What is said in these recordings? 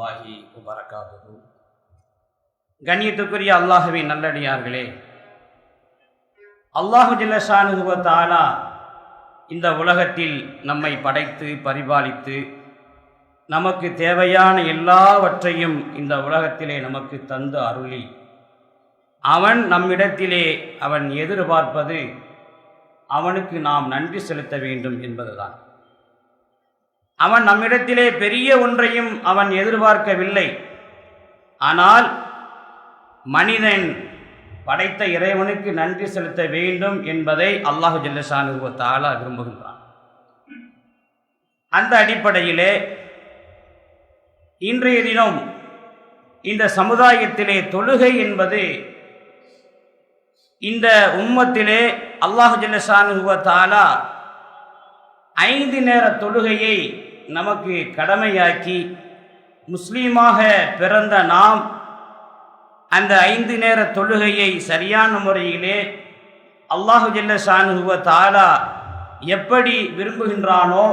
வரமத்துல்லாஹி வபரகாத்துஹு கண்ணியத்துக்குரிய அல்லாஹுவின் நல்லடியார்களே அல்லாஹு ஜில்லஷானுவ தாலா இந்த உலகத்தில் நம்மை படைத்து பரிபாலித்து நமக்கு தேவையான எல்லாவற்றையும் இந்த உலகத்திலே நமக்கு தந்து அருளி. அவன் நம்மிடத்திலே அவன் எதிர்பார்ப்பது அவனுக்கு நாம் நன்றி செலுத்த வேண்டும் என்பதுதான். அவன் நம்மிடத்திலே பெரிய ஒன்றையும் அவன் எதிர்பார்க்கவில்லை. ஆனால் மனிதன் படைத்த இறைவனுக்கு நன்றி செலுத்த வேண்டும் என்பதை அல்லாஹு ஜல்லஷானு தாலா விரும்புகின்றான். அந்த அடிப்படையிலே இன்றைய தினம் இந்த சமுதாயத்திலே தொழுகை என்பது இந்த உம்மத்திலே அல்லாஹு ஜல்லஷானு தாலா ஐந்து நேர தொழுகையை நமக்கு கடமையாக்கி முஸ்லீமாக பிறந்த நாம் அந்த ஐந்து நேர தொழுகையை சரியான முறையிலே அல்லாஹு ஜல்ல ஷானுவ தாலா எப்படி விரும்புகின்றானோ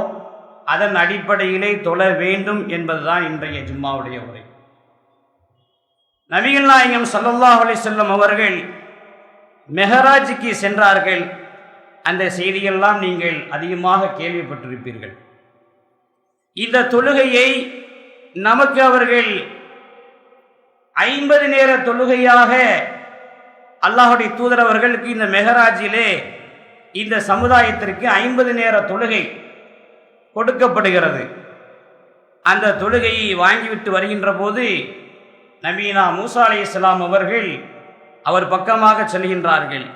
அதன் அடிப்படையிலே தொழ வேண்டும் என்பதுதான் இன்றைய ஜும்மாவுடைய உரை. நபிகள் நாயகம் சல்லல்லாஹ் அலி செல்லம் அவர்கள் மெஹராஜுக்கு சென்றார்கள். அந்த செய்தியெல்லாம் நீங்கள் அதிகமாக கேள்விப்பட்டிருப்பீர்கள். இந்த தொழுகையை நமக்கு அவர்கள் ஐம்பது நேர தொழுகையாக அல்லாஹுடைய தூதர் அவர்களுக்கு இந்த மெஹராஜிலே இந்த சமுதாயத்திற்கு ஐம்பது நேர தொழுகை கொடுக்கப்படுகிறது. அந்த தொழுகையை வாங்கிவிட்டு வருகின்ற போது நபீனா மூசா அலி இஸ்லாம் அவர்கள் அவர் பக்கமாக செல்கின்றார்கள்.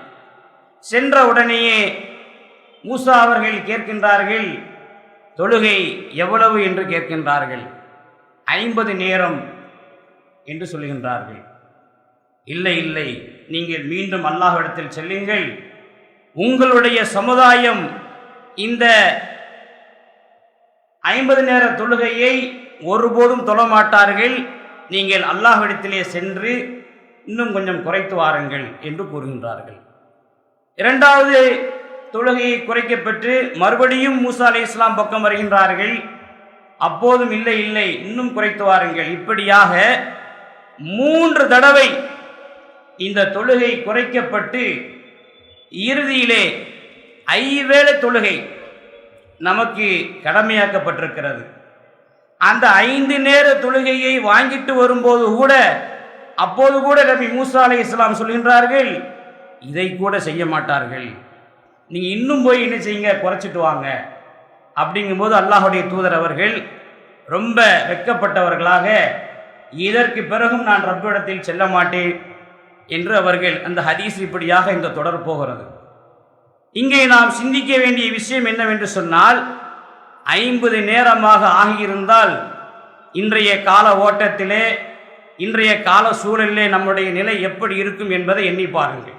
சென்ற உடனேயே மூசா அவர்கள் கேட்கின்றார்கள் தொழுகை எவ்வளவு என்று கேட்கின்றார்கள்? ஐம்பது நேரம் என்று சொல்லுகின்றார்கள் இல்லை இல்லை நீங்கள் மீண்டும் அல்லாஹிடத்தில் செல்லுங்கள். உங்களுடைய சமுதாயம் இந்த ஐம்பது நேர தொழுகையை ஒருபோதும் தொழமாட்டார்கள் நீங்கள் அல்லாஹ்விடத்திலே சென்று இன்னும் கொஞ்சம் குறைத்து வாருங்கள் என்று கூறுகின்றார்கள். இரண்டாவது தொழுகையை குறைக்கப்பட்டு மறுபடியும் மூசா அலி இஸ்லாம் பக்கம் வருகின்றார்கள். அப்போதும் இல்லை இல்லை இன்னும் குறைத்து வாருங்கள். இப்படியாக மூன்று தடவை இந்த தொழுகை குறைக்கப்பட்டு இறுதியிலே ஐவேளை தொழுகை நமக்கு கடமையாக்கப்பட்டிருக்கிறது. அந்த ஐந்து நேர தொழுகையை வாங்கிட்டு வரும்போது கூட அப்போது கூட நபி மூசா அலி இஸ்லாம் சொல்கின்றார்கள் இதை கூட செய்ய மாட்டார்கள். நீங்கள் இன்னும் போய் என்ன செய்யுங்க? குறைச்சிட்டு வாங்க. அப்படிங்கும்போது அல்லாஹுடைய தூதர் அவர்கள் ரொம்ப வெக்கப்பட்டவர்களாக இதற்கு பிறகும் நான் ரப்பிடத்தில் செல்ல மாட்டேன் என்று அவர்கள் அந்த ஹதீஸ் இப்படியாக இந்த தொடர் போகிறது. இங்கே நாம் சிந்திக்க வேண்டிய விஷயம் என்னவென்று சொன்னால் ஐம்பது நேரமாக ஆகியிருந்தால் இன்றைய கால ஓட்டத்திலே இன்றைய கால சூழலிலே நம்முடைய நிலை எப்படி இருக்கும் என்பதை எண்ணி பாருங்கள்.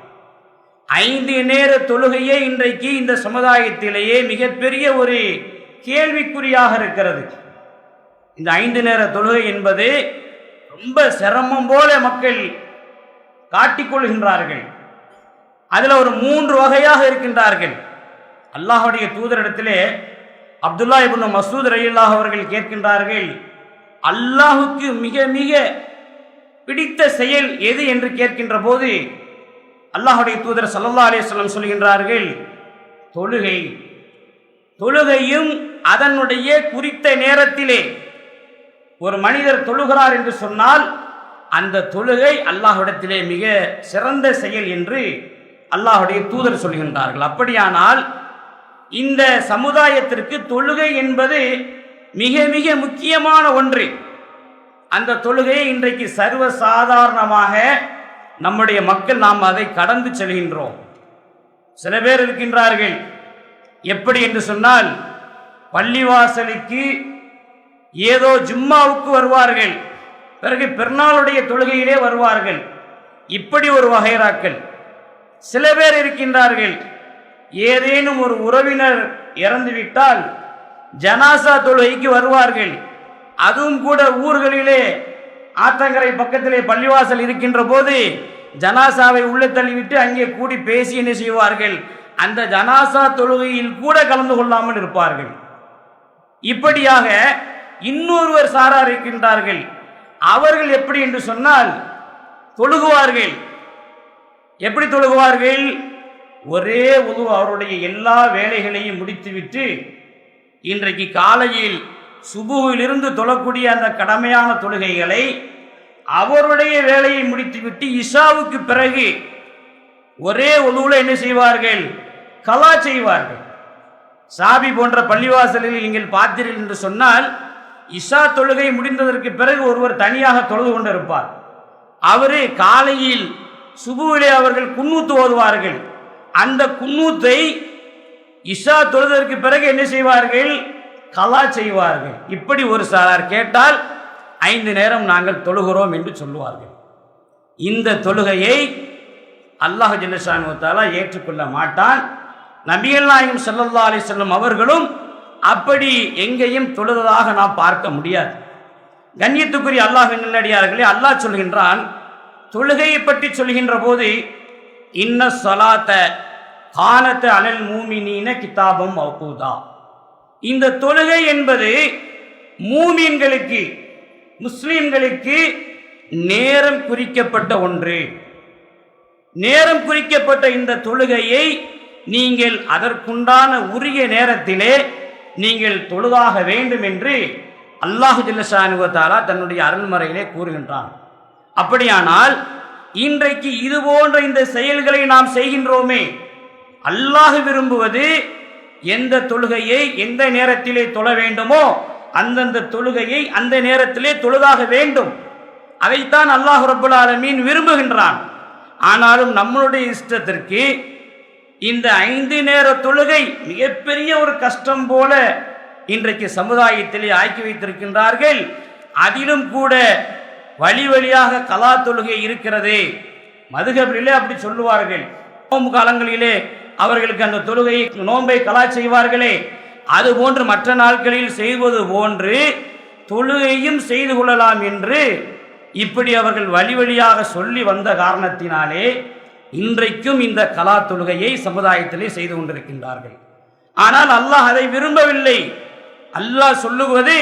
ஐந்து நேர தொழுகையே இன்றைக்கு இந்த சமுதாயத்திலேயே மிகப்பெரிய ஒரு கேள்விக்குறியாக இருக்கிறது. இந்த ஐந்து நேர தொழுகை என்பது ரொம்ப சிரமம் போல மக்கள் காட்டிக்கொள்கின்றார்கள் அதில் ஒரு மூன்று வகையாக இருக்கின்றார்கள். அல்லாஹுடைய தூதரிடத்திலே அப்துல்லா இபுன் மசூத் ரயில்லாஹ் அவர்கள் கேட்கின்றார்கள் அல்லாஹுக்கு மிக மிக பிடித்த செயல் எது? என்று கேட்கின்ற போது அல்லாஹுடைய தூதர் சல்லல்லா அலிஸ்லம் சொல்கின்றார்கள் தொழுகை தொழுகையும் அதனுடைய குறித்த நேரத்திலே ஒரு மனிதர் தொழுகிறார் என்று சொன்னால் அந்த தொழுகை அல்லாஹ்விடத்திலே மிக சிறந்த செயல் என்று அல்லாஹுடைய தூதர் சொல்கின்றார்கள். அப்படியானால் இந்த சமுதாயத்திற்கு தொழுகை என்பது மிக மிக முக்கியமான ஒன்று. அந்த தொழுகையை இன்றைக்கு சர்வ சாதாரணமாக நம்முடைய மக்கள் நாம் அதை கடந்து செல்கின்றோம். சில பேர் இருக்கின்றார்கள். எப்படி என்று சொன்னால் பள்ளிவாசலுக்கு ஏதோ ஜும்மாவுக்கு வருவார்கள். பிறகு பெருநாளுடைய தொழுகையிலே வருவார்கள். இப்படி ஒரு வகைராக்கள். சில பேர் இருக்கின்றார்கள். ஏதேனும் ஒரு உறவினர் இறந்துவிட்டால் ஜனாசா தொழுகைக்கு வருவார்கள். அதுவும் கூட ஊர்களிலே ஆத்தங்கரை பக்கத்திலே பள்ளிவாசல் இருக்கின்ற போது ஜனாசாவை உள்ளே தள்ளிவிட்டு அங்கே கூடி பேசி என்ன செய்வார்கள்? அந்த ஜனாசா தொழுகையில் கூட கலந்து கொள்ளாமல் இருப்பார்கள். இப்படியாக இன்னொருவர் சாரார் இருக்கின்றார்கள். அவர்கள் எப்படி என்று சொன்னால் தொழுகுவார்கள். எப்படி தொழுகுவார்கள்? ஒரே உது அவருடைய எல்லா வேலைகளையும் முடித்துவிட்டு இன்றைக்கு காலையில் சுபுவிலிருந்து தொழக்கூடிய அந்த கடமையான தொழுகைகளை அவருடைய வேலையை முடித்துவிட்டு இஷாவுக்கு பிறகு ஒரே ஒழுவில் என்ன செய்வார்கள்? கலா செய்வார்கள். சாபி போன்ற பள்ளிவாசலில் நீங்கள் பார்த்தீர்கள் என்று சொன்னால் இஷா தொழுகை முடிந்ததற்கு பிறகு ஒருவர் தனியாக தொழுது கொண்டிருப்பார். அவரு காலையில் சுபுவிலே அவர்கள் குன்னூத்து ஓதுவார்கள். அந்த குன்னூத்தை இஷா தொழுதற்கு பிறகு என்ன செய்வார்கள்? கலா செய்வார்கள். இப்படி ஒரு சாரார் கேட்டால் ஐந்து நேரம் நாங்கள் தொழுகிறோம் என்று சொல்லுவார்கள். இந்த தொழுகையை அல்லாஹ் ஜல்லஷானுவத்தாலா ஏற்றுக்கொள்ள மாட்டான். நபிகள் நாயகம் ஸல்லல்லாஹு செல்லும் அவர்களும் அப்படி எங்கேயும் தொழுததாக நாம் பார்க்க முடியாது. கண்ணியத்துக்குரிய அல்லாஹ் நல்லடியார்களே அல்லாஹ் சொல்கின்றான் தொழுகையை பற்றி சொல்கின்ற போது இன்ன சொலாத்த கானத்த அலல் மூமினின கிதாபம் மௌகூதா. இந்த தொழுகை என்பது மூமீன்களுக்கு முஸ்லீம்களுக்கு நேரம் குறிக்கப்பட்ட ஒன்று. நேரம் குறிக்கப்பட்ட இந்த தொழுகையை நீங்கள் அதற்குண்டான உரிய நேரத்திலே நீங்கள் தொழுதாக வேண்டும் என்று அல்லாஹு ஜில்லசானுவத்தாலா தன்னுடைய அருள்மறையிலே கூறுகின்றான். அப்படியானால் இன்றைக்கு இது போன்ற இந்த செயல்களை நாம் செய்கின்றோமே. அல்லாஹ் விரும்புவது எந்த தொழுகையை எந்த நேரத்திலே தொழ வேண்டுமோ அந்தந்த தொழுகையை அந்த நேரத்திலே தொழுதாக வேண்டும். அதைத்தான் அல்லாஹ் ரபுல் ஆலமீன் விரும்புகின்றான். ஆனாலும் நம்மளுடைய இஷ்டத்திற்கு இந்த ஐந்து நேர தொழுகை மிகப்பெரிய ஒரு கஷ்டம் போல இன்றைக்கு சமுதாயத்திலே ஆக்கி வைத்திருக்கின்றார்கள். அதிலும் கூட வழி வழியாக கலா தொழுகை இருக்கிறது. மதுகபிலே அப்படி சொல்லுவார்கள். காலங்களிலே அவர்களுக்கு அந்த தொழுகை நோன்பை கலா செய்வார்களே. அது போன்று மற்ற நாட்களில் செய்வது போன்று தொழுகையும் செய்து கொள்ளலாம் என்று இப்படி அவர்கள் வழி வழியாக சொல்லி வந்த காரணத்தினாலே இன்றைக்கும் இந்த கலா தொழுகையை சமுதாயத்திலே செய்து கொண்டிருக்கின்றார்கள். ஆனால் அல்லாஹ் அதை விரும்பவில்லை. அல்லாஹ் சொல்லுவது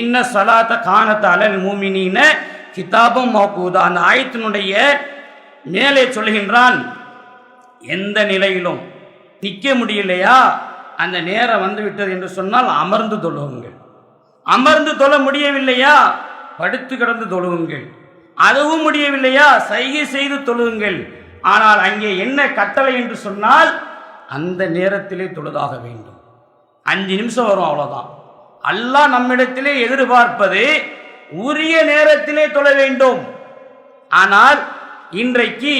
இன்ன சலாத்த காணத்த அலல் மூமினின கிதாபம் மௌகூதா. அந்த ஆயத்தினுடைய மேலே சொல்கின்றான் எந்த நிலையிலும் நிற்க முடியலையா? அந்த நேரம் வந்து விட்டது என்று சொன்னால் அமர்ந்து தொழுவுங்கள். அமர்ந்து தொழ முடியவில்லையா? படுத்து கிடந்து தொழுவுங்கள். அதுவும் முடியவில்லையா? சைகை செய்து தொழுவுங்கள். ஆனால் அங்கே என்ன கட்டளை என்று சொன்னால் அந்த நேரத்திலே தொழுதாக வேண்டும். அஞ்சு நிமிஷம் வரும் அவ்வளோதான் அல்லாஹ் நம்மிடத்திலே எதிர்பார்ப்பது உரிய நேரத்திலே தொழ வேண்டும். ஆனால் இன்றைக்கு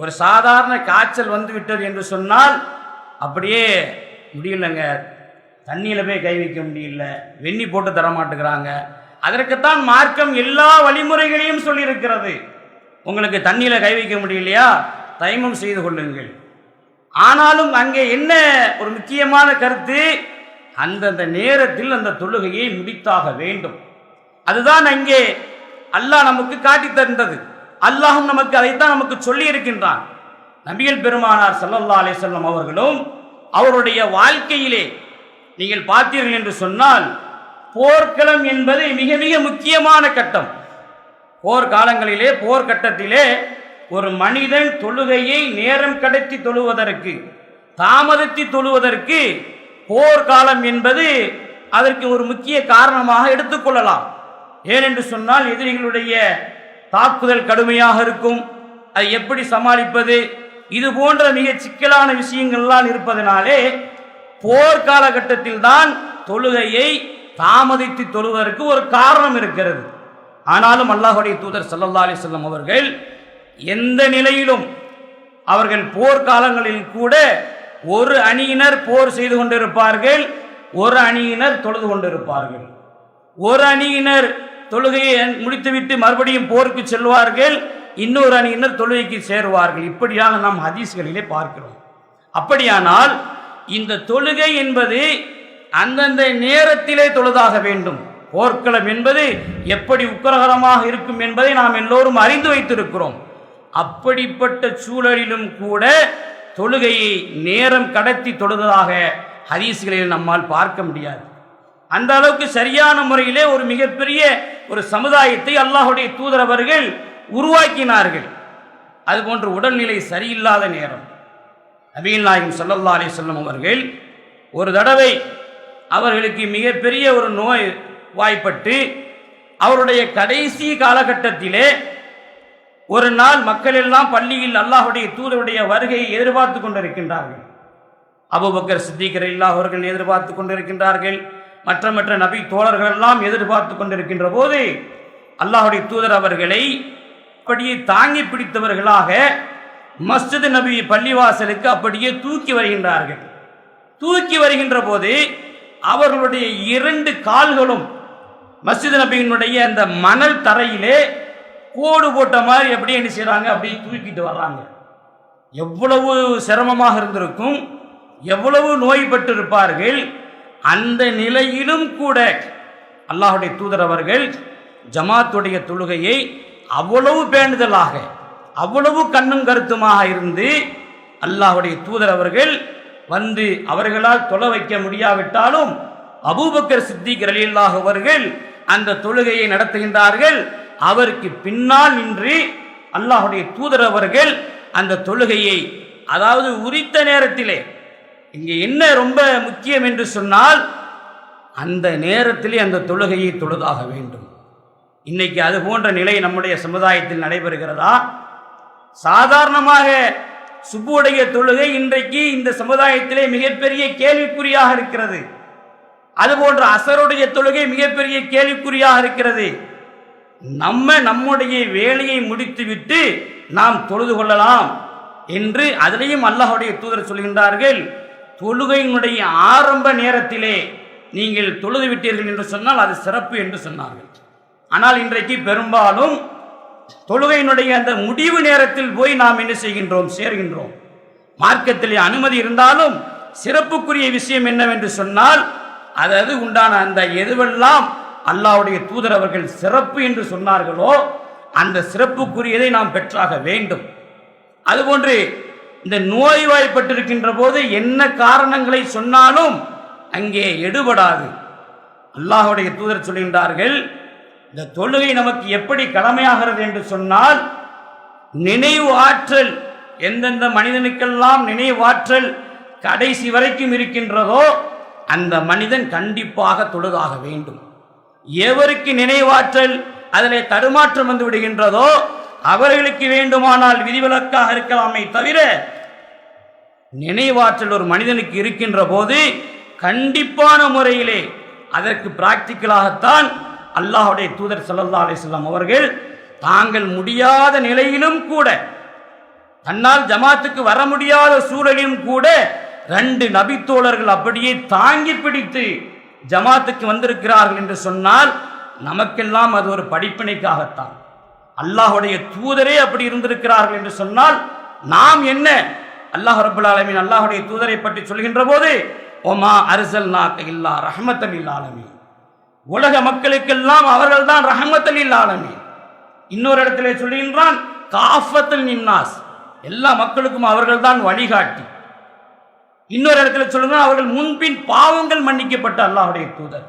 ஒரு சாதாரண காய்ச்சல் வந்து விட்டது என்று சொன்னால் அப்படியே முடியலங்க. தண்ணியில் போய் கை வைக்க முடியல. வெண்ணி போட்டு தர மாட்டேங்கிறாங்க. அதற்குத்தான் மார்க்கம் எல்லா வழிமுறைகளையும் சொல்லியிருக்கிறது. உங்களுக்கு தண்ணியில் கை வைக்க முடியலையா? தைமம் செய்து கொள்ளுங்கள். ஆனாலும் அங்கே என்ன ஒரு முக்கியமான கருத்து? அந்தந்த நேரத்தில் அந்த தொழுகையை முடித்தாக வேண்டும். அதுதான் அங்கே அல்லாஹ் நமக்கு காட்டித் தந்தது அல்லாஹும் நமக்கு அதைத்தான் நமக்கு சொல்லி இருக்கின்றான். நபிகள் பெருமானார் சல்லல்லா அலே செல்லம் அவர்களும் அவருடைய வாழ்க்கையிலே நீங்கள் பார்த்தீர்கள் என்று சொன்னால் போர்க்களம் என்பது மிக மிக முக்கியமான கட்டம். போர்க்காலங்களிலே போர்க்கட்டத்திலே ஒரு மனிதன் தொழுகையை நேரம் கடத்தி தொழுவதற்கு தாமதத்தி தொழுவதற்கு போர்க்காலம் என்பது அதற்கு ஒரு முக்கிய காரணமாக எடுத்துக்கொள்ளலாம் ஏனென்று சொன்னால் எதிரிகளுடைய தாக்குதல் கடுமையாக இருக்கும். அதை எப்படி சமாளிப்பது? இது போன்ற மிக சிக்கலான விஷயங்கள்லாம் இருப்பதனாலே போர் காலகட்டத்தில் தான் தொழுகையை தாமதித்து தொழுவதற்கு ஒரு காரணம் இருக்கிறது. ஆனாலும் அல்லாஹுடைய தூதர் ஸல்லல்லாஹு அலி சொல்லம் அவர்கள் எந்த நிலையிலும் அவர்கள் போர்க்காலங்களில் கூட ஒரு அணியினர் போர் செய்து கொண்டிருப்பார்கள் ஒரு அணியினர் தொழுது கொண்டிருப்பார்கள். ஒரு அணியினர் தொழுகையை முடித்துவிட்டு மறுபடியும் போருக்கு செல்வார்கள் இன்னொரு அணியினர் தொழுகைக்கு சேருவார்கள். இப்படியாக நாம் ஹதீஸ்களிலே பார்க்கிறோம். அப்படியானால் இந்த தொழுகை என்பது அந்தந்த நேரத்திலே தொழுதாக வேண்டும். போர்க்களம் என்பது எப்படி உக்கரகரமாக இருக்கும் என்பதை நாம் எல்லோரும் அறிந்து வைத்திருக்கிறோம். அப்படிப்பட்ட சூழலிலும் கூட தொழுகையை நேரம் கடத்தி தொழுதாக ஹதீஸ்களில் நம்மால் பார்க்க முடியாது. அந்த அளவுக்கு சரியான முறையிலே ஒரு மிகப்பெரிய ஒரு சமுதாயத்தை அல்லாஹுடைய தூதரவர்கள் உருவாக்கினார்கள். அதுபோன்று உடல்நிலை சரியில்லாத நேரம். நபீல் நாயகம் சல்லல்லா அலி சொல்லம் அவர்கள் ஒரு தடவை அவர்களுக்கு மிகப்பெரிய ஒரு நோய் வாய்ப்பட்டு அவருடைய கடைசி காலகட்டத்திலே ஒரு நாள் மக்கள் எல்லாம் பள்ளியில் அல்லாஹுடைய தூதருடைய வருகையை எதிர்பார்த்து கொண்டிருக்கின்றார்கள். அபுபக்கர் சித்திகர் இல்லாஹ் எதிர்பார்த்து கொண்டிருக்கின்றார்கள். மற்ற மற்ற நபி தோழர்கள் எல்லாம் எதிர்பார்த்து கொண்டிருக்கின்ற போது அல்லாஹுடைய தூதர் அவர்களை அப்படியே தாங்கி பிடித்தவர்களாக மஸ்ஜித் நபி பள்ளிவாசலுக்கு அப்படியே தூக்கி வருகின்றார்கள். தூக்கி வருகின்ற போது அவர்களுடைய இரண்டு கால்களும் மஸ்ஜித் நபியினுடைய அந்த மணல் தரையிலே கோடு போட்ட மாதிரி எப்படி என்ன செய்கிறாங்க அப்படியே தூக்கிட்டு வர்றாங்க. எவ்வளவு சிரமமாக இருந்திருக்கும் எவ்வளவு நோய்பட்டு இருப்பார்கள் அந்த நிலையிலும் கூட அல்லாஹுடைய தூதர் அவர்கள் ஜமாத்துடைய தொழுகையை அவ்வளவு பேணுதலாக அவ்வளவு கண்ணும் கருத்துமாக இருந்து அல்லாஹுடைய தூதர் அவர்கள் வந்து அவர்களால் தொலை வைக்க முடியாவிட்டாலும் அபூபக்கர் சித்திக் ரலியல்லாஹு அவர்கள் அந்த தொழுகையை நடத்துகின்றார்கள். அவருக்கு பின்னால் நின்று அல்லாஹுடைய தூதர் அவர்கள் அந்த தொழுகையை அதாவது உரித்த நேரத்திலே இங்கே என்ன ரொம்ப முக்கியம் என்று சொன்னால் அந்த நேரத்திலே அந்த தொழுகையை தொழுதாக வேண்டும். இன்னைக்கு அது போன்ற நிலை நம்முடைய சமுதாயத்தில் நடைபெறுகிறதா? சாதாரணமாக சுப்புடைய தொழுகை இன்றைக்கு இந்த சமுதாயத்திலே மிகப்பெரிய கேள்விக்குறியாக இருக்கிறது. அதுபோன்ற அசருடைய தொழுகை மிகப்பெரிய கேள்விக்குறியாக இருக்கிறது. நம்ம நம்முடைய வேலையை முடித்துவிட்டு நாம் தொழுது கொள்ளலாம் என்று அதிலையும் அல்லாஹுடைய தூதர் சொல்கின்றார்கள். தொழுகையினுடைய ஆரம்ப நேரத்திலே நீங்கள் தொழுது விட்டீர்கள் என்று சொன்னால் அது சிறப்பு என்று சொன்னார்கள். ஆனால் இன்றைக்கு பெரும்பாலும் தொழுகையினுடைய அந்த முடிவு நேரத்தில் போய் நாம் என்ன செய்கின்றோம்? சேர்கின்றோம். மார்க்கத்திலே அனுமதி இருந்தாலும் சிறப்புக்குரிய விஷயம் என்னவென்று சொன்னால் அதாவது உண்டான அந்த எதுவெல்லாம் அல்லாவுடைய தூதர் அவர்கள் சிறப்பு என்று சொன்னார்களோ அந்த சிறப்புக்குரியதை நாம் பெற்றாக வேண்டும். அதுபோன்று இந்த நோய்வாய்ப்பட்டிருக்கின்ற போது என்ன காரணங்களை சொன்னாலும் அங்கே எடுபடாது. அல்லாஹுடைய தூதர் சொல்கின்றார்கள் இந்த தொழுகை நமக்கு எப்படி கடமையாகிறது என்று சொன்னால் நினைவு ஆற்றல் எந்தெந்த மனிதனுக்கெல்லாம் நினைவாற்றல் கடைசி வரைக்கும் இருக்கின்றதோ அந்த மனிதன் கண்டிப்பாக தொழுதாக வேண்டும். எவருக்கு நினைவாற்றல் அதிலே தடுமாற்றம் வந்து விடுகின்றதோ அவர்களுக்கு வேண்டுமானால் விதிவிலக்காக இருக்கலாமே தவிர நினைவாற்றல் ஒரு மனிதனுக்கு இருக்கின்ற போது கண்டிப்பான முறையிலே அதற்கு பிராக்டிக்கலாகத்தான் அல்லாஹுடைய தூதர் சல்லல்லா அலிஸ்லாம் அவர்கள் தாங்கள் முடியாத நிலையிலும் கூட தன்னால் ஜமாத்துக்கு வர முடியாத சூழலிலும் கூட ரெண்டு நபித்தோழர்கள் அப்படியே தாங்கி பிடித்து ஜமாத்துக்கு வந்திருக்கிறார்கள் என்று சொன்னால் நமக்கெல்லாம் அது ஒரு படிப்பினைக்காகத்தான். அல்லாஹுடைய தூதரே அப்படி இருந்திருக்கிறார்கள் என்று சொன்னால் நாம் என்ன? அல்லாஹ் ரபுல் ஆலமின் அல்லாஹுடைய தூதரை பற்றி சொல்கின்ற போது ஒமா அரிசல் நாக்க இல்லா ரஹமத்தல் ஆலமீன் உலக மக்களுக்கெல்லாம் அவர்கள்தான் ரஹமத்தல் ஆலமீன் இன்னொரு இடத்துல சொல்கின்றான் காஃபத்தல் நின்னாஸ். எல்லா மக்களுக்கும் அவர்கள் தான் வழிகாட்டி. இன்னொரு இடத்துல சொல்லுங்க அவர்கள் முன்பின் பாவங்கள் மன்னிக்கப்பட்ட அல்லாஹுடைய தூதர்.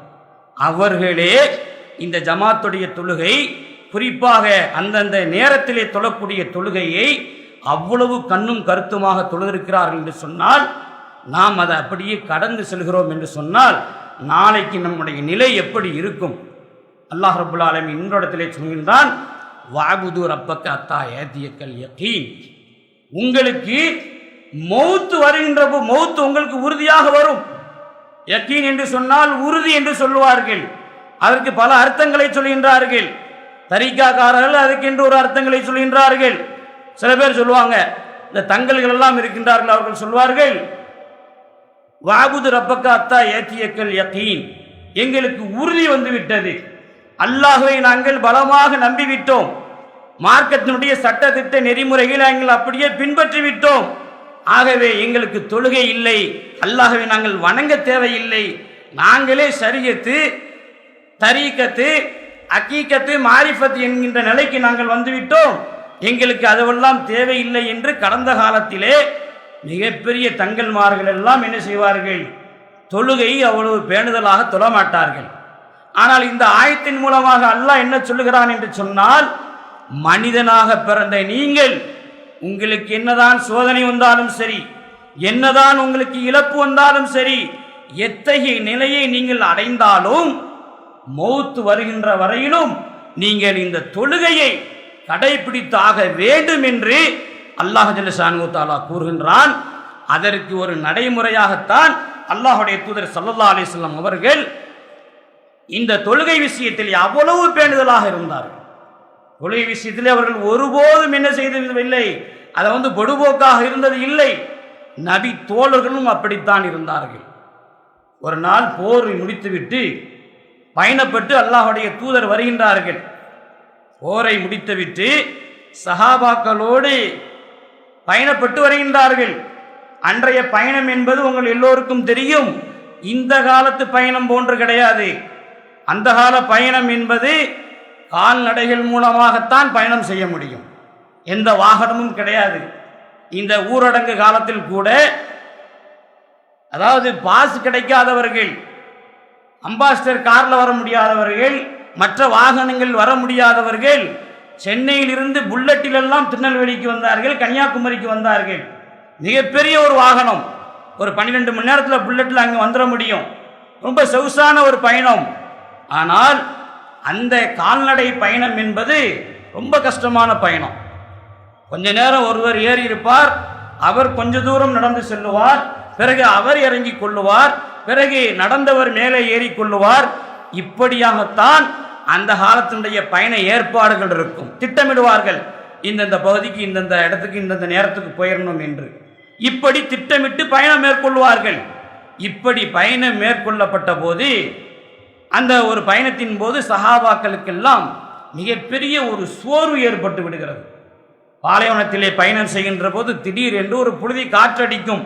அவர்களே இந்த ஜமாத்துடைய தொழுகை குறிப்பாக அந்தந்த நேரத்திலே தொழக்கூடிய தொழுகையை அவ்வளவு கண்ணும் கருத்துமாக தொழுதிருக்கிறார்கள் என்று சொன்னால் நாம் அதை அப்படியே கடந்து செல்கிறோம் என்று சொன்னால் நாளைக்கு நம்முடைய நிலை எப்படி இருக்கும்? அல்லாஹ் ரபுல் ஆலமீன் இன்னொரு சொல்கின்றான் வாகுது ரப்பக்க அத்தா ஏத்தியக்கல் யகீன். உங்களுக்கு மௌத்து வருகின்ற மௌத்து உங்களுக்கு உறுதியாக வரும். யக்கீன் என்று சொன்னால் உறுதி என்று சொல்லுவார்கள். அதற்கு பல அர்த்தங்களை சொல்கின்றார்கள். தரிக்காக்காரர்கள் அதுக்கென்று ஒரு அர்த்தங்களை சொல்கின்றார்கள். சில பேர் சொல்லுவாங்க இந்த தங்கல்கள் எல்லாம் இருக்கின்றார்கள் அவர்கள் சொல்வார்கள் வாகுது ரப்பக்கா அத்தா ஏத்தியக்கல் யக்கீன் எங்களுக்கு உறுதி வந்துவிட்டது. அல்லாஹுவை நாங்கள் பலமாக நம்பிவிட்டோம். மார்க்கத்தினுடைய சட்டத்திட்ட நெறிமுறைகளை நாங்கள் அப்படியே பின்பற்றிவிட்டோம். ஆகவே எங்களுக்கு தொழுகை இல்லை அல்லாகவே நாங்கள் வணங்க தேவையில்லை. நாங்களே சரியத்து தரீக்கத்து அக்கீக்கத்து மாரிஃபத் என்கின்ற நிலைக்கு நாங்கள் வந்துவிட்டோம். எங்களுக்கு அதுவெல்லாம் தேவையில்லை என்று கடந்த காலத்திலே மிகப்பெரிய தங்கல்மார்கள் எல்லாம் என்ன செய்வார்கள்? தொழுகை அவ்வளவு பேணுதலாக தொழமாட்டார்கள். ஆனால் இந்த ஆயத்தின் மூலமாக அல்லாஹ் என்ன சொல்லுகிறான் என்று சொன்னால் மனிதனாக பிறந்த நீங்கள் உங்களுக்கு என்னதான் சோதனை வந்தாலும் சரி என்னதான் உங்களுக்கு இழப்பு வந்தாலும் சரி எத்தகைய நிலையை நீங்கள் அடைந்தாலும் மௌத்து வருகின்ற வரையிலும் நீங்கள் இந்த தொழுகையை கடைபிடித்தாக வேண்டும் என்று அல்லாஹ் ஜல்லஷானு தாலா கூறுகின்றான். அதற்கு ஒரு நடைமுறையாகத்தான் அல்லாஹுடைய தூதர் சல்லல்லா அலிஸ்லாம் அவர்கள் இந்த தொழுகை விஷயத்தில் அவ்வளவு பேணுதலாக இருந்தார்கள் தொழுகை விஷயத்தில் அவர்கள் ஒருபோதும் என்ன செய்ததில்லை. அதை வந்து பொடுபோக்காக இருந்தது இல்லை. நபி தோழர்களும் அப்படித்தான் இருந்தார்கள். ஒரு நாள் போர் முடித்துவிட்டு பயணப்பட்டு அல்லாஹுடைய தூதர் வருகின்றார்கள். போரை முடித்துவிட்டு சஹாபாக்களோடு பயணப்பட்டு வருகின்றார்கள். அன்றைய பயணம் என்பது உங்கள் எல்லோருக்கும் தெரியும். இந்த காலத்து பயணம் போன்று கிடையாது. அந்த கால பயணம் என்பது கால்நடைகள் மூலமாகத்தான் பயணம் செய்ய முடியும். எந்த வாகனமும் கிடையாது. இந்த ஊரடங்கு காலத்தில் கூட அதாவது பாஸ் கிடைக்காதவர்கள் அம்பாஸ்டர் காரில் வர முடியாதவர்கள் மற்ற வாகனங்கள் வர முடியாதவர்கள் சென்னையிலிருந்து புல்லட்டிலெல்லாம் திருநெல்வேலிக்கு வந்தார்கள் கன்னியாகுமரிக்கு வந்தார்கள். மிகப்பெரிய ஒரு வாகனம். ஒரு பன்னிரெண்டு மணி நேரத்தில் புல்லட்டில் அங்கே வந்துட முடியும். ரொம்ப சொகுசான ஒரு பயணம். ஆனால் அந்த கால்நடை பயணம் என்பது ரொம்ப கஷ்டமான பயணம். கொஞ்ச நேரம் ஒருவர் ஏறி இருப்பார் அவர் கொஞ்ச தூரம் நடந்து செல்லுவார் பிறகு அவர் இறங்கி கொள்ளுவார் பிறகு நடந்தவர் மேலே ஏறிக்கொள்ளுவார் இப்படியாகத்தான் அந்த காலத்தினுடைய பயண ஏற்பாடுகள் இருக்கும். திட்டமிடுவார்கள். இந்தந்த பகுதிக்கு இந்தந்த இடத்துக்கு இந்தந்த நேரத்துக்கு போயிடணும் என்று. இப்படி திட்டமிட்டு பயணம் மேற்கொள்வார்கள். இப்படி பயணம் மேற்கொள்ளப்பட்ட போது அந்த ஒரு பயணத்தின் போது சஹாபாக்களுக்கெல்லாம் மிகப்பெரிய ஒரு சோர்வு ஏற்பட்டு விடுகிறது. பாலைவனத்திலே பயணம் செய்கின்ற போது திடீர் என்று ஒரு புழுதி காற்றடிக்கும்.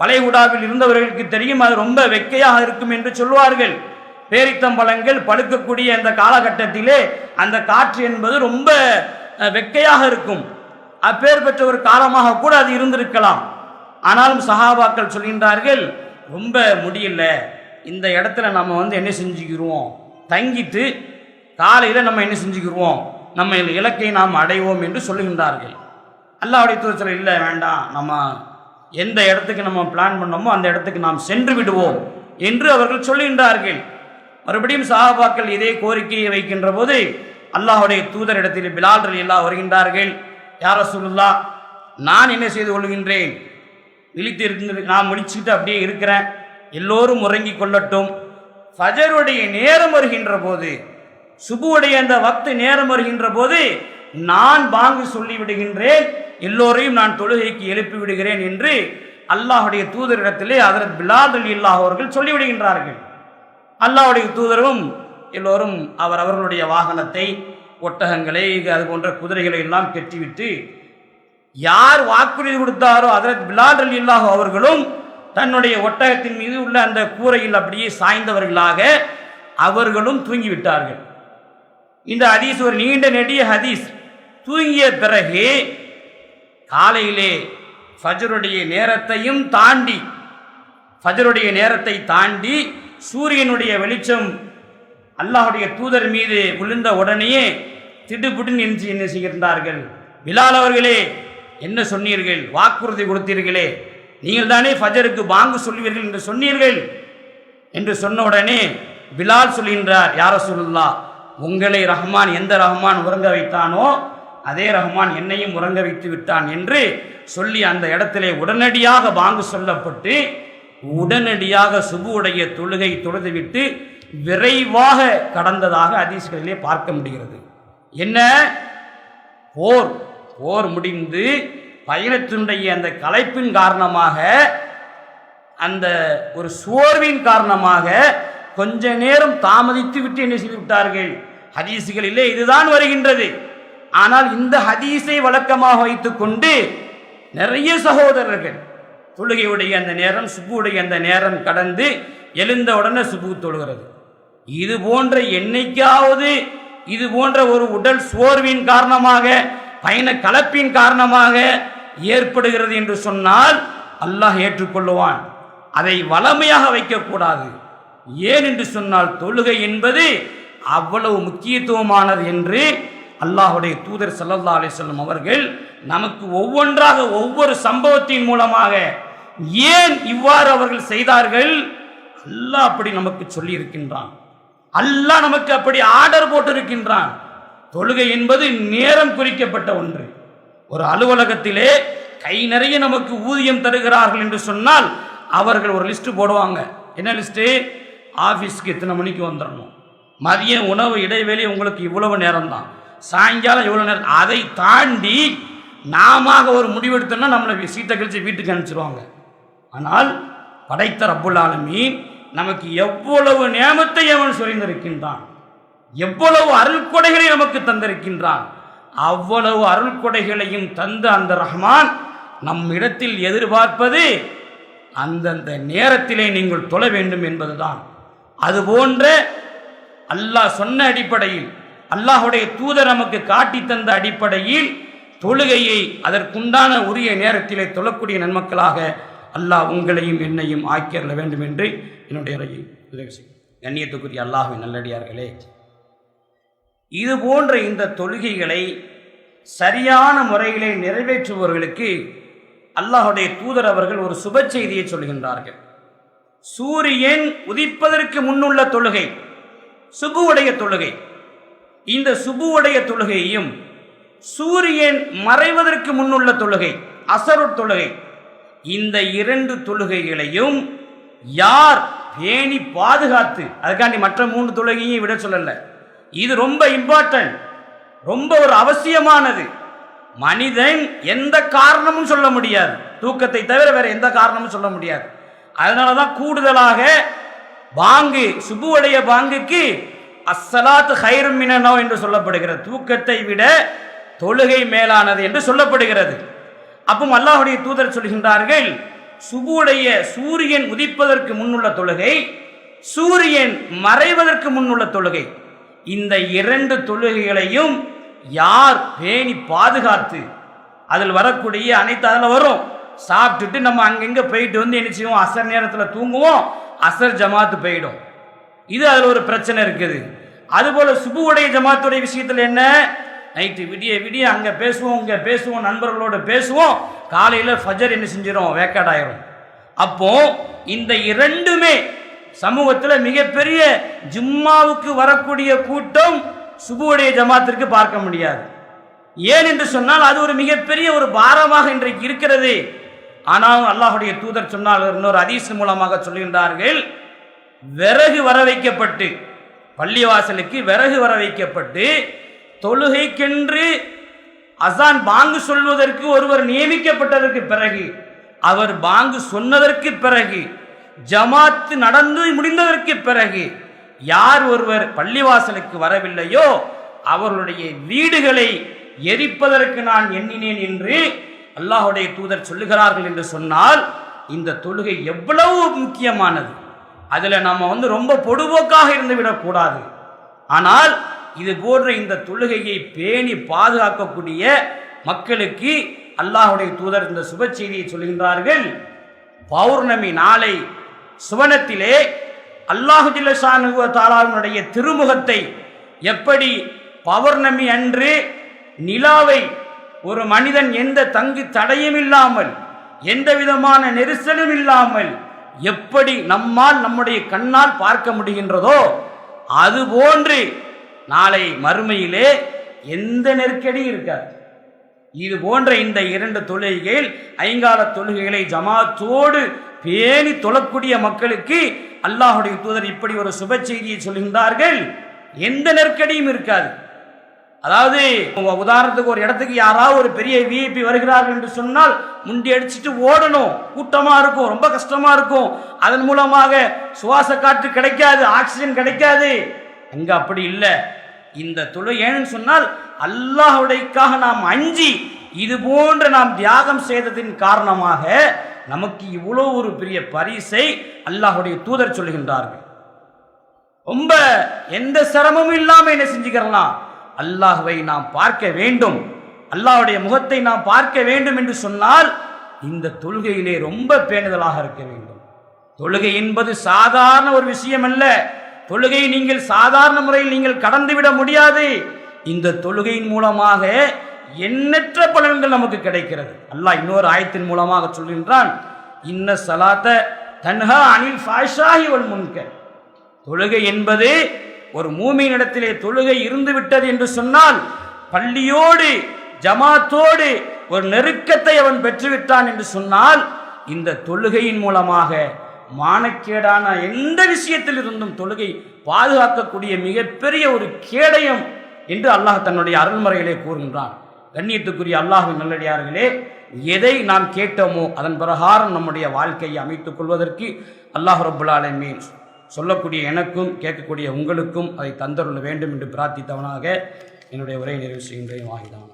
வளைகுடாவில் இருந்தவர்களுக்கு தெரியும் அது ரொம்ப வெக்கையாக இருக்கும் என்று சொல்வார்கள் பேரித்தம்பழங்கள் பழுக்கக்கூடிய அந்த காலகட்டத்திலே அந்த காற்று என்பது ரொம்ப வெக்கையாக இருக்கும். அப்பேர் பெற்ற ஒரு காலமாக கூட அது இருந்திருக்கலாம். ஆனாலும் சஹாபாக்கள் சொல்கின்றார்கள் ரொம்ப முடியல. இந்த இடத்துல நம்ம வந்து என்ன செஞ்சுக்கிடுவோம் தங்கிட்டு காலையில் நம்ம என்ன செஞ்சுக்கிடுவோம் நம்ம இலக்கை நாம் அடைவோம் என்று சொல்லுகின்றார்கள். அல்லாவுடைய தூரத்தில் இல்லை வேண்டாம். நம்ம எந்த இடத்துக்கு நம்ம பிளான் பண்ணோமோ அந்த இடத்துக்கு நாம் சென்று விடுவோம் என்று அவர்கள் சொல்லுகின்றார்கள் மறுபடியும் சஹாபாக்கள் இதே கோரிக்கையை வைக்கின்ற போது அல்லாஹுடைய தூதர் இடத்தில் பிலால் ரலி வருகின்றார்கள். யார சொல்லுல்லா நான் என்ன செய்து கொள்கின்றேன்? விழித்து இருந்து நான் முடிச்சுட்டு அப்படியே இருக்கிறேன். எல்லோரும் உறங்கி கொள்ளட்டும். ஃபஜருடைய நேரம் வருகின்ற போது சுபுவுடைய அந்த வக்து நேரம் வருகின்ற போது நான் பாங்கு சொல்லிவிடுகின்றேன். எல்லோரையும் நான் தொழுகைக்கு எழுப்பி விடுகிறேன் என்று அல்லாஹுடைய தூதரிடத்திலே அதரத் பிலால் அலி இல்லாஹ் அவர்கள் சொல்லிவிடுகின்றார்கள். அல்லாஹ்வுடைய தூதரும் எல்லோரும் அவர் அவர்களுடைய வாகனத்தை ஒட்டகங்களை அது போன்ற குதிரைகளை எல்லாம் கெட்டிவிட்டு யார் வாக்குறுதி கொடுத்தாரோ அதரத் பிலால் அலி இல்லாஹ் அவர்களும் தன்னுடைய ஒட்டகத்தின் மீது உள்ள அந்த கூரையில் அப்படியே சாய்ந்தவர்களாக அவர்களும் தூங்கிவிட்டார்கள். இந்த ஹதீஸ் ஒரு நீண்ட நெடிய ஹதீஸ். தூங்கிய பிறகு காலையிலே ஃபஜருடைய நேரத்தையும் தாண்டி ஃபஜருடைய நேரத்தை தாண்டி சூரியனுடைய வெளிச்சம் அல்லாஹுடைய தூதர் மீது விழுந்த உடனேயே திடுபுடன் என்று என்ன செய்கின்றார்கள்? விலால் அவர்களே என்ன சொன்னீர்கள்? வாக்குறுதி கொடுத்தீர்களே. நீங்கள் தானே ஃபஜருக்கு பாங்கு சொல்வீர்கள் என்று சொன்னீர்கள்? என்று சொன்ன உடனே பிலால் சொல்கின்றார் யார சொல்லுல்லா உங்களை ரஹ்மான் எந்த ரஹ்மான் உறங்க வைத்தானோ அதே ரஹ்மான் என்னையும் உறங்க வைத்து விட்டான் என்று சொல்லி அந்த இடத்திலே உடனடியாக வாங்கு சொல்லப்பட்டு உடனடியாக சுபுவுடைய தொழுகை தொழுதுவிட்டு விரைவாக கடந்ததாக ஹதீஸ்களிலே பார்க்க முடிகிறது. என்ன? போர். போர் முடிந்து பயணத்தினுடைய அந்த கலைப்பின் காரணமாக அந்த ஒரு சோர்வின் காரணமாக கொஞ்ச நேரம் தாமதித்து விட்டு என்ன செய்து விட்டார்கள் ஹதீஸுகளிலே இதுதான் வருகின்றது. ஆனால் இந்த ஹதீஸை வழக்கமாக வைத்துக்கொண்டு நிறைய சகோதரர்கள் தொழுகையுடைய அந்த நேரம் சுப்புடைய அந்த நேரம் கடந்து எழுந்த உடனே சுப்பு தொழுகிறது. இது போன்ற என்னைக்காவது இது போன்ற ஒரு உடல் சோர்வின் காரணமாக பயண கலப்பின் காரணமாக ஏற்படுகிறது என்று சொன்னால் அல்லாஹ் ஏற்றுக்கொள்ளுவான். அதை வளமையாக வைக்கக்கூடாது. ஏன் என்று சொன்னால் தொழுகை என்பது அவ்வளவு முக்கியத்துவமானது என்று அல்லாஹுடைய தூதர் சல்லல்லா அலைஹி அவர்கள் நமக்கு ஒவ்வொன்றாக ஒவ்வொரு சம்பவத்தின் மூலமாக ஏன் இவ்வாறு அவர்கள் செய்தார்கள்? அல்லாஹ் அப்படி நமக்கு சொல்லி இருக்கின்றான் அல்லாஹ் நமக்கு அப்படி ஆர்டர் போட்டிருக்கின்றான். தொழுகை என்பது நேரம் குறிக்கப்பட்ட ஒன்று. ஒரு அலுவலகத்திலே கை நிறைய நமக்கு ஊதியம் தருகிறார்கள் என்று சொன்னால் அவர்கள் ஒரு லிஸ்ட் போடுவாங்க. என்ன லிஸ்ட்டு ஆஃபீஸ்க்கு இத்தனை மணிக்கு வந்துடணும்? மதிய உணவு இடைவெளி உங்களுக்கு இவ்வளவு நேரம் தான் சாயங்காலம் எவ்வளோ நேரம்? அதை தாண்டி நாம ஒரு முடிவெடுத்தோம்னா நம்மளை சீட்டை கழித்து வீட்டுக்கு அனுப்பிச்சிருவாங்க. ஆனால் படைத்த ரப்புல் நமக்கு எவ்வளவு நியமத்தை அவன் சொரிந்திருக்கின்றான்? எவ்வளவு அருள்கொடைகளை நமக்கு தந்திருக்கின்றான்? அவ்வளவு அருள்கொடைகளையும் தந்த அந்த ரஹ்மான் நம் இடத்தில் எதிர்பார்ப்பது அந்தந்த நேரத்திலே நீங்கள் தொழ வேண்டும் என்பதுதான். அதுபோன்ற அல்லாஹ் சொன்ன அடிப்படையில் அல்லாஹுடைய தூதர் நமக்கு காட்டி தந்த அடிப்படையில் தொழுகையை அதற்குண்டான உரிய நேரத்திலே தொழக்கூடிய நன்மக்களாக அல்லாஹ் உங்களையும் என்னையும் ஆக்கியறல வேண்டும் என்று என்னுடைய உரையை உதவி செய்யும். கண்ணியத்துக்குரிய அல்லாஹுவின் நல்லடியார்களே இது போன்ற இந்த தொழுகைகளை சரியான முறையிலே நிறைவேற்றுபவர்களுக்கு அல்லாஹுடைய தூதர் அவர்கள் ஒரு சுப செய்தியை சொல்கின்றார்கள். சூரியன் உதிப்பதற்கு முன்னுள்ள தொழுகை சுபுவுடைய தொழுகை. இந்த சுபுவுடைய தொழுகையையும் சூரியன் மறைவதற்கு முன்னுள்ள தொழுகை அசரு தொழுகை இந்த இரண்டு தொழுகைகளையும் யார் பேணி பாதுகாத்து அதுக்காண்டி மற்ற மூன்று தொழுகையும் விட சொல்லலை. இது ரொம்ப இம்பார்ட்டன்ட் ரொம்ப ஒரு அவசியமானது. மனிதன் எந்த காரணமும் சொல்ல முடியாது. தூக்கத்தை தவிர வேற எந்த காரணமும் சொல்ல முடியாது. அதனால தான் கூடுதலாக பாங்கு சுபுவடைய பாங்குக்கு அஸ்ஸலாத்து ஹைரும் மினனோ என்று சொல்லப்படுகிறது. தூக்கத்தை விட தொழுகை மேலானது என்று சொல்லப்படுகிறது. அப்போ அல்லாஹுடைய தூதர் சொல்கின்றார்கள் சுபுடைய சூரியன் உதிப்பதற்கு முன்னுள்ள தொழுகை சூரியன் மறைவதற்கு முன்னுள்ள தொழுகை. இந்த இரண்டு தொழுகைகளையும் யார் பேணி பாதுகாத்து அதில் வரக்கூடிய அனைத்து அதில் வரும். சாப்பிட்டுட்டு நம்ம அங்கங்கே போயிட்டு வந்து என்ன செய்வோம்? அசர் நேரத்தில் தூங்குவோம். அசர் ஜமாத்து போயிடும். இது அதில் ஒரு பிரச்சனை இருக்குது. அதுபோல் சுபுவுடைய ஜமாத்துடைய விஷயத்தில் என்ன? நைட்டு விடிய விடிய அங்கே பேசுவோம் இங்கே பேசுவோம் நண்பர்களோட பேசுவோம். காலையில் ஃபஜர் என்ன செஞ்சிடும் வேக்காடாயிரும் அப்போ இந்த இரண்டுமே சமூகத்தில் மிகப்பெரிய ஜும்மாவுக்கு வரக்கூடிய கூட்டம் சுபுவுடைய ஜமாத்திற்கு பார்க்க முடியாது. ஏன் என்று சொன்னால் அது ஒரு மிகப்பெரிய ஒரு பாரமாக இன்றைக்கு இருக்கிறது. ஆனால் அல்லாஹுடைய தூதர் சொன்னால் இன்னொரு அதீஸ் மூலமாக சொல்கின்றார்கள் விறகு வர வைக்கப்பட்டு பள்ளிவாசலுக்கு விறகு வர வைக்கப்பட்டு தொழுகைக்கென்று அசான் பாங்கு சொல்வதற்கு ஒருவர் நியமிக்கப்பட்டதற்கு பிறகு அவர் பாங்கு சொன்னதற்கு பிறகு ஜமாத்து நடந்து முடிந்ததற்கு பிறகு யார் ஒருவர் பள்ளிவாசலுக்கு வரவில்லையோ அவர்களுடைய வீடுகளை எரிப்பதற்கு நான் எண்ணினேன் என்று அல்லாஹுடைய தூதர் சொல்லுகிறார்கள் என்று சொன்னால் இந்த தொழுகை எவ்வளவு முக்கியமானது? அதில் நம்ம வந்து ரொம்ப பொடுபோக்காக இருந்து விடக்கூடாது ஆனால் இது போன்ற இந்த தொழுகையை பேணி பாதுகாக்கக்கூடிய மக்களுக்கு அல்லாஹுடைய தூதர் இந்த சுப செய்தியை சொல்கின்றார்கள் பௌர்ணமி நாளை சுவனத்திலே அல்லாஹு ஜில்லஷானுவ தாலாவினுடைய திருமுகத்தை எப்படி பௌர்ணமி அன்று நிலாவை ஒரு மனிதன் எந்த தங்கு தடையும் இல்லாமல் எந்த விதமான நெரிசலும் இல்லாமல் எப்படி நம்மால் நம்முடைய கண்ணால் பார்க்க முடிகின்றதோ அது போன்று நாளை மறுமையிலே எந்த நெருக்கடியும் இருக்காது. இது போன்ற இந்த இரண்டு தொழுகைகள் ஐங்கால தொழுகைகளை ஜமாத்தோடு பேணி தொழக்கூடிய மக்களுக்கு அல்லாஹுடைய தூதர் இப்படி ஒரு சுப செய்தியை சொல்கின்றார்கள். எந்த நெருக்கடியும் இருக்காது. அதாவது உதாரணத்துக்கு ஒரு இடத்துக்கு யாராவது ஒரு பெரிய விஐபி வருகிறார்கள் என்று சொன்னால் முண்டி அடிச்சுட்டு ஓடணும். கூட்டமாக இருக்கும் ரொம்ப கஷ்டமாக இருக்கும். அதன் மூலமாக சுவாச காற்று கிடைக்காது ஆக்சிஜன் கிடைக்காது. அங்கே அப்படி இல்லை. இந்த தொழில் ஏன்னு சொன்னால் அல்லாஹுடைக்காக நாம் அஞ்சி இது போன்று நாம் தியாகம் செய்ததின் காரணமாக நமக்கு இவ்வளோ ஒரு பெரிய பரிசை அல்லாஹுடைய தூதர் சொல்கின்றார்கள் ரொம்ப எந்த சிரமமும் இல்லாமல் என்ன செஞ்சுக்கிறலாம்? அல்லாஹுவை நாம் பார்க்க வேண்டும். அல்லாஹ்வுடைய முகத்தை நாம் பார்க்க வேண்டும் என்று சொன்னால் இந்த தொழுகையிலே ரொம்ப பேணுதலாக இருக்க வேண்டும். தொழுகை என்பது சாதாரண ஒரு விஷயம் அல்ல. தொழுகையை நீங்கள் சாதாரண முறையில் நீங்கள் கடந்துவிட முடியாது. இந்த தொழுகையின் மூலமாக எண்ணற்ற பலன்கள் நமக்கு கிடைக்கிறது. அல்லாஹ் இன்னொரு ஆயத்தின் மூலமாக சொல்கின்றான் இன்ன சலாத்த தன்ஹா அனில் ஃபாஷாஹி வல் முன்கர். தொழுகை என்பது ஒரு மூமியினிடத்திலே தொழுகை இருந்து விட்டது என்று சொன்னால் பள்ளியோடு ஜமாத்தோடு ஒரு நெருக்கத்தை அவன் பெற்றுவிட்டான் என்று சொன்னால் இந்த தொழுகையின் மூலமாக மானக்கேடான எந்த விஷயத்தில் இருந்தும் தொழுகை பாதுகாக்கக்கூடிய மிகப்பெரிய ஒரு கேடயம் என்று அல்லாஹ் தன்னுடைய அருள்முறையிலே கூறுகின்றான். கண்ணியத்துக்குரிய அல்லாஹின் நல்லடியார்களே எதை நாம் கேட்டோமோ அதன் பிரகாரம் நம்முடைய வாழ்க்கையை அமைத்துக் கொள்வதற்கு அல்லாஹ் ரபுல் ஆலமீன் சொல்லக்கூடிய எனக்கும் கேட்கக்கூடிய உங்களுக்கும் அதை தந்தருள்ள வேண்டும் என்று பிரார்த்தித்தவனாக என்னுடைய உரையை நிறைவு செய்கின்றேன். வாங்கிதான்